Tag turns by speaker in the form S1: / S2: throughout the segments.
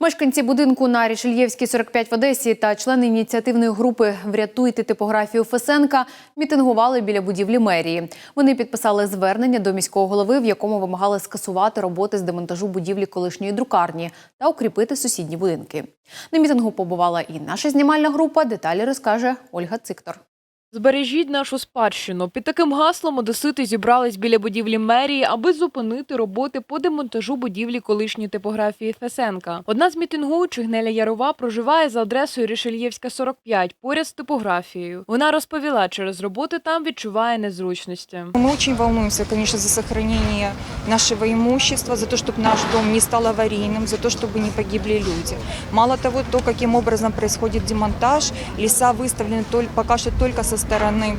S1: Мешканці будинку на Рішельєвській 45 в Одесі та члени ініціативної групи Врятуйте типографію Фесенка мітингували біля будівлі мерії. Вони підписали звернення до міського голови, в якому вимагали скасувати роботи з демонтажу будівлі колишньої друкарні та укріпити сусідні будинки. На мітингу побувала і наша знімальна група. Деталі розкаже Ольга Циктор.
S2: Збережіть нашу спадщину. Під таким гаслом одесити зібрались біля будівлі мерії, аби зупинити роботи по демонтажу будівлі колишньої типографії Фесенка. Одна з мітингуючих Неля Ярова проживає за адресою Рішельєвська 45, поряд з типографією. Вона розповіла, через роботи там відчуває незручності.
S3: Мы очень волнуемся, конечно, за сохранение нашего имущества, за то, чтобы наш дом не стал аварийным, за то, чтобы не погибли люди. Мало того, то, каким образом происходит демонтаж, леса выставлены толь- пока что только со стороны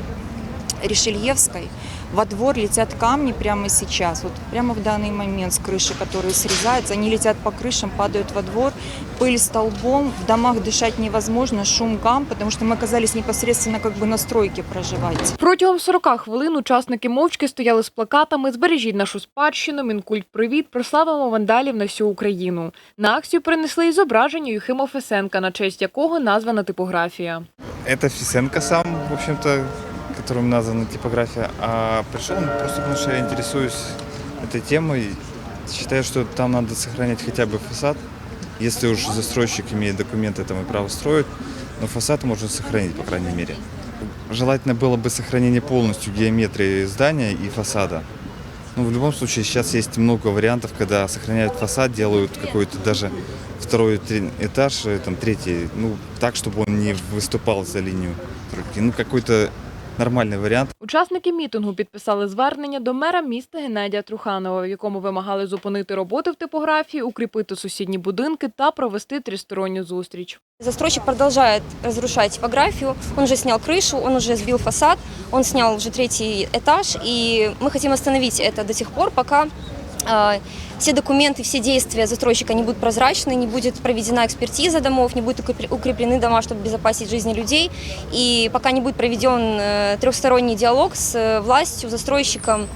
S3: Решельевской. Во двор летят камни прямо сейчас, вот прямо в данный момент с крыши, которые срезаются, они летят по крышам, падают во двор, пыль столбом, в домах дышать невозможно, шум гам, потому что мы оказались непосредственно как бы на стройке проживать.
S2: Протягом 40 хвилин учасники мовчки стояли з плакатами «Збережіть нашу спадщину», «Мінкульт привіт», «Прославимо вандалів на всю Україну». На акцію принесли і зображення Юхима Фесенка, на честь якого названа типографія.
S4: Это Фисенко сам, в общем-то, которым названа типография. А пришел он просто потому, что я интересуюсь этой темой. Считаю, что там надо сохранять хотя бы фасад. Если уж застройщик имеет документы, там и право строить, но фасад можно сохранить, по крайней мере. Желательно было бы сохранение полностью геометрии здания и фасада. Ну, в любом случае, сейчас есть много вариантов, когда сохраняют фасад, делают какой-то даже второй этаж, э, там третий, ну, так, чтобы он не выступал за линию. Ну, какой-то нормальный вариант.
S2: Учасники мітингу підписали звернення до мера міста Геннадія Труханова, в якому вимагали зупинити роботи в типографії, укріпити сусідні будинки та провести тристоронню зустріч.
S5: Застройщик продолжает разрушать типографию. Он уже снял крышу, он уже сбил фасад, он снял уже третий этаж. И мы хотим остановить это до тех пор, пока э, все документы, все действия застройщика не будут прозрачны, не будет проведена экспертиза домов, не будут укрепли- укреплены дома, чтобы безопасить жизни людей. И пока не будет проведен э, трехсторонний диалог с э, властью, застройщиком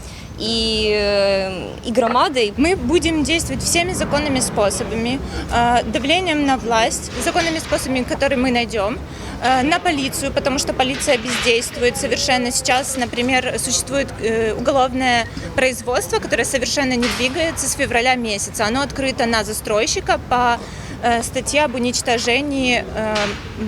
S5: и, э, и громадой,
S6: Мы будем действовать всеми законными способами, э, давлением на власть, законными способами, которые мы найдем, э, на полицию, потому что полиция бездействует совершенно. Сейчас, например, существует э, уголовное производство, которое совершенно не двигается с февраля месяца. Оно открыто на застройщика по э, статье об уничтожении э,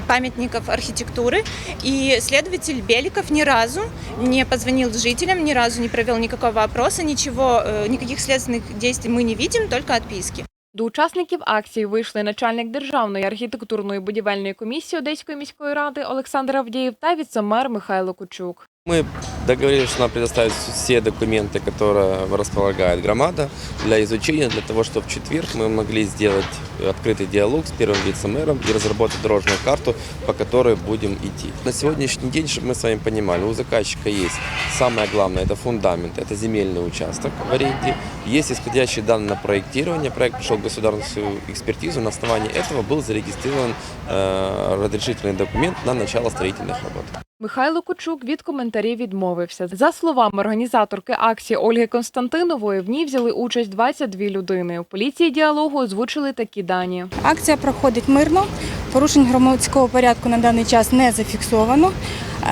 S6: памятников архитектуры. И следователь Беликов ни разу не позвонил жителям, ни разу не провел никакого опроса, ничего, э, никаких следственных действий мы не видим, только отписки.
S2: До учасників акції вийшли начальник Державної архітектурної будівельної комісії Одеської міської ради Олександр Авдієв та віцемер Михайло Кучук.
S7: Мы договорились, что нам предоставят все документы, которые располагает громада для изучения, для того, чтобы в четверг мы могли сделать открытый диалог с первым вице-мэром и разработать дорожную карту, по которой будем идти. На сегодняшний день, чтобы мы с вами понимали, у заказчика есть самое главное, это фундамент, это земельный участок в аренде, есть исходящие данные на проектирование, проект пришел в государственную экспертизу, на основании этого был зарегистрирован э, разрешительный документ на начало строительных работ.
S2: Михайло Кучук від коментарів відмовився. За словами організаторки акції Ольги Константинової, в ній взяли участь 22 людини. У поліції діалогу озвучили такі дані.
S8: Акція проходить мирно. Порушень громадського порядку на даний час не зафіксовано.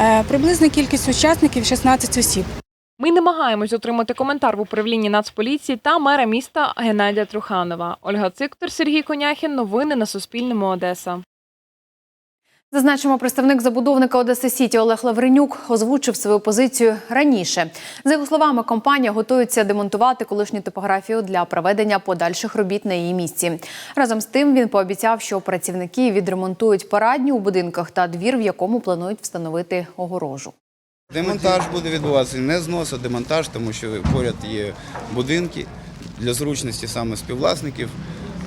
S8: Е, Приблизна кількість учасників 16 осіб.
S2: Ми намагаємось отримати коментар в управлінні Нацполіції та мера міста Геннадія Труханова. Ольга Циктор, Сергій Коняхін. Новини на Суспільному. Одеса.
S1: Зазначимо, представник забудовника Одеси Сіті Олег Лавренюк озвучив свою позицію раніше. За його словами, компанія готується демонтувати колишню типографію для проведення подальших робіт на її місці. Разом з тим він пообіцяв, що працівники відремонтують парадню у будинках та двір, в якому планують встановити огорожу.
S9: Демонтаж буде відбуватися не знос, а демонтаж, тому що поряд є будинки для зручності саме співвласників.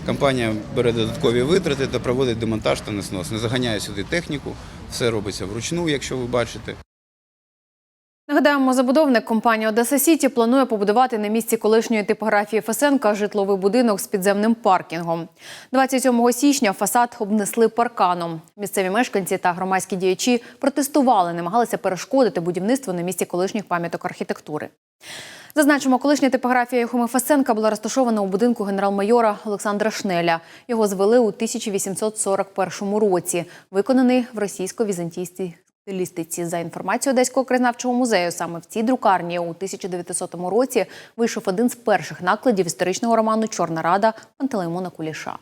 S9: Компанія бере додаткові витрати та проводить демонтаж та неснос. Не заганяє сюди техніку, все робиться вручну, якщо ви бачите.
S1: Нагадаємо, забудовник компанії Одеса Сіті планує побудувати на місці колишньої типографії Фесенка житловий будинок з підземним паркінгом. 27 січня фасад обнесли парканом. Місцеві мешканці та громадські діячі протестували, намагалися перешкодити будівництву на місці колишніх пам'яток архітектури. Зазначимо, колишня типографія Юхима Фесенка була розташована у будинку генерал-майора Олександра Шнеля. Його звели у 1841 році. Виконаний в російсько-візантійській стилістиці. За інформацією Одеського краєзнавчого музею, саме в цій друкарні у 1900 році вийшов один з перших накладів історичного роману Чорна Рада Пантелеймона Куліша.